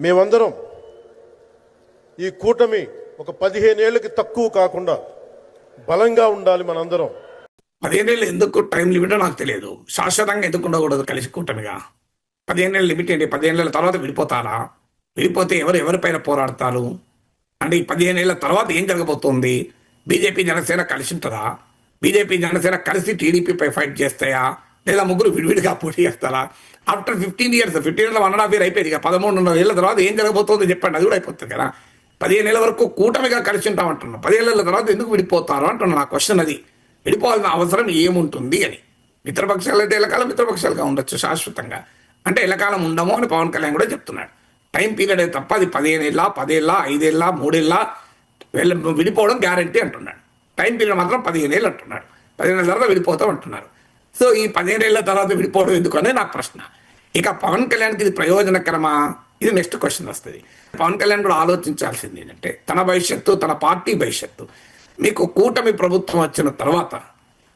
మేమందరం ఈ కూటమి ఒక పదిహేనేళ్ళకి తక్కువ కాకుండా బలంగా ఉండాలి మనందరం. పదిహేనేళ్ళు ఎందుకు టైం లిమిట్ నాకు తెలియదు. శాశ్వతంగా ఎందుకు ఉండకూడదు కలిసి కూటమిగా. పదిహేనేళ్ళ లిమిట్ ఏంటి? పదిహేనేళ్ళ తర్వాత విడిపోతారా? విడిపోతే ఎవరు ఎవరిపైన పోరాడతారు? అంటే ఈ పదిహేనేళ్ళ తర్వాత ఏం జరగబోతుంది? బీజేపీ జనసేన కలిసి ఉంటుందా? బీజేపీ జనసేన కలిసి టీడీపీపై ఫైట్ చేస్తాయా? లేదా ముగ్గురు విడివిడిగా పోటీ చేస్తారా? After fifteen years fifteen years one and half year అయిపోయింది. ఇక పదమూడున్నర ఏళ్ళ తర్వాత ఏం జరగబోతుందో చెప్పండి. అది కూడా అయిపోతుంది కదా. పదిహేను ఏళ్ళ వరకు కూటమిగా కలిసి ఉంటాం అంటున్నాం పదిహేళ్ళ తర్వాత ఎందుకు విడిపోతారు అంటున్నాను నా క్వశ్చన్ అది. విడిపోవాల్సిన అవసరం ఏముంటుంది అని. మిత్రపక్షాలు అయితే ఎల్లకాలం మిత్రపక్షాలుగా ఉండొచ్చు శాశ్వతంగా. అంటే ఎల్లకాలం ఉండము అని పవన్ కళ్యాణ్ కూడా చెప్తున్నాడు. టైం పీరియడ్ అయితే తప్ప అది పదిహేను ఏళ్ళ పదేళ్ళ ఐదేళ్ళ మూడేళ్ళ వెళ్ళ విడిపోవడం గ్యారంటీ అంటున్నాడు. టైం పీరియడ్ మాత్రం పదిహేను ఏళ్ళు అంటున్నాడు. పదిహేను ఏళ్ళ తర్వాత విడిపోతాం అంటున్నారు. సో ఈ పదిహేను ఏళ్ళ తర్వాత విడిపోవడం ఎందుకు అనేది నా ప్రశ్న. ఇక పవన్ కళ్యాణ్కి ఇది ప్రయోజనకరమా? ఇది నెక్స్ట్ క్వశ్చన్ వస్తుంది. పవన్ కళ్యాణ్ కూడా ఆలోచించాల్సింది ఏంటంటే తన భవిష్యత్తు తన పార్టీ భవిష్యత్తు. మీకు కూటమి ప్రభుత్వం వచ్చిన తర్వాత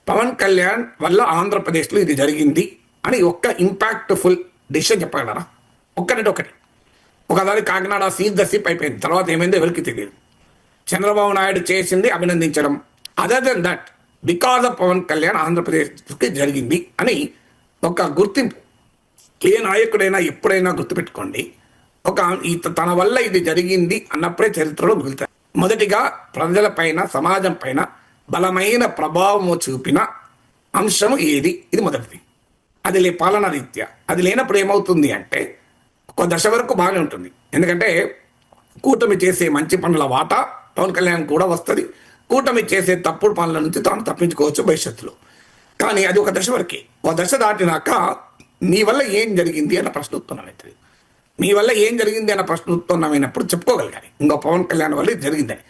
పవన్ కళ్యాణ్ వల్ల ఆంధ్రప్రదేశ్లో ఇది జరిగింది అని ఒక్క ఇంపాక్ట్ఫుల్ డిసిషన్ చెప్పగలరా? ఒక్కటి ఒకటి. ఒకసారి కాకినాడ సీజ్ ద సిప్ అయిపోయింది. తర్వాత ఏమైందో ఎవరికి తెలియదు. చంద్రబాబు నాయుడు చేసింది అభినందించడం. Other than that because of Pawan Kalyan ఆంధ్రప్రదేశ్కి జరిగింది అని ఒక గుర్తింపు. ఏ నాయకుడైనా ఎప్పుడైనా గుర్తుపెట్టుకోండి. ఒక తన వల్ల ఇది జరిగింది అన్నప్పుడే చరిత్రలో మిగులుతాయి. మొదటిగా ప్రజలపైన సమాజం పైన బలమైన ప్రభావము చూపిన అంశం ఏది? ఇది మొదటిది. అది లే పాలన రీత్యా. అది లేనప్పుడు ఏమవుతుంది అంటే ఒక దశ వరకు బాగానే ఉంటుంది. ఎందుకంటే కూటమి చేసే మంచి పనుల వాటా పవన్ కళ్యాణ్ కూడా వస్తుంది. కూటమి చేసే తప్పుడు పనుల నుంచి తాను తప్పించుకోవచ్చు భవిష్యత్తులో. కానీ అది ఒక దశ వరకే. ఒక దశ దాటినాక నీ వల్ల ఏం జరిగింది అన్న ప్రశ్న ఉత్పన్నమవుతుంది మీ వల్ల ఏం జరిగింది అన్న ప్రశ్న ఉత్పన్నమైనప్పుడు చెప్పుకోగలగాలి. ఇంకో పవన్ కళ్యాణ్ వల్ల ఇది జరిగిందని.